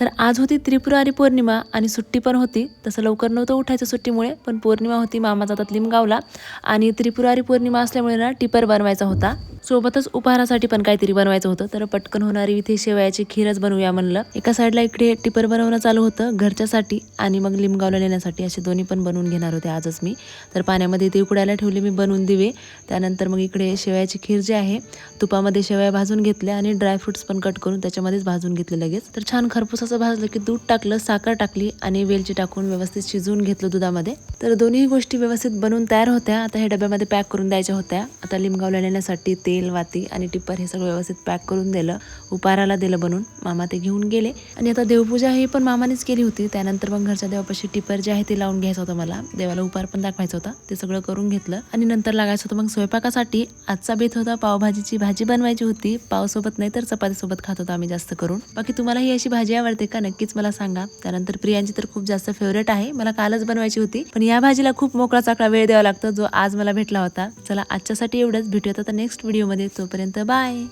तर आज होती त्रिपुरारी पौर्णिमा आणि सुट्टी पण होती. तसं लवकर नव्हतं उठायचं सुट्टीमुळे पण पौर्णिमा होती मामा जातात लिमगावला. आणि त्रिपुरारी पौर्णिमा असल्यामुळे ना टिपर बनवायचा होता. सोबतच उपहारासाठी पण काहीतरी बनवायचं होतं. तर पटकन होणारी इथे शेवयाची खीरच बनवूया म्हणलं. एका साईडला इकडे टिपर बनवणं चालू होतं घरच्यासाठी आणि मग लिमगावला नेण्यासाठी. असे दोन्ही पण बनवून घेणार होते आजच मी. तर पाण्यामध्ये ते उकडायला ठेवले मी बनवून दिवे. त्यानंतर मग इकडे शेवयाची खीर जी आहे तुपामध्ये शेवया भाजून घेतल्या आणि ड्रायफ्रुट्स पण कट करून त्याच्यामध्येच भाजून घेतले लगेच. तर छान खरपूस असं भाजलं की दूध टाकलं साखर टाकली आणि वेलची टाकून व्यवस्थित शिजवून घेतलं दुधामध्ये. तर दोन्ही गोष्टी व्यवस्थित बनवून तयार होत्या. आता हे डब्यामध्ये पॅक करून द्यायच्या होत्या. आता लिमगावला नेण्यासाठी तेल वाती आणि टिप्पर हे सगळं व्यवस्थित पॅक करून दिलं. उपाराला दिलं बनवून मामा ते घेऊन गेले. आणि आता देवपूजा ही पण मामानेच केली होती. त्यानंतर मग घरच्या देवापाशी टिप्पर जे आहे ते लावून घ्यायचं होतं मला. देवाला उपार पण दाखवायचा होता. ते सगळं करून घेतलं. आणि नंतर लागायचं होतं मग स्वयंपाकासाठी. आजचा बेत होता. पावभाजीची भाजी बनवायची होती. पावसोबत नाही तर चपातीसोबत खात होतो आम्ही जास्त करून. बाकी तुम्हाला ही अशी भाजी आवडते का? नक्कीच मला सांगा. त्यानंतर प्रियांची तर खूप जास्त फेवरेट आहे. मला कालच बनवायची होती. पण या भाजीला खूप मोकळा चाकळा वेळ द्यावा लागतो. जो आज मला भेटला होता. चला आजच्यासाठी एवढंच. भेटूयात आता नेक्स्ट व्हिडिओ व्हिडिओमध्ये तोपर्यंत बाय.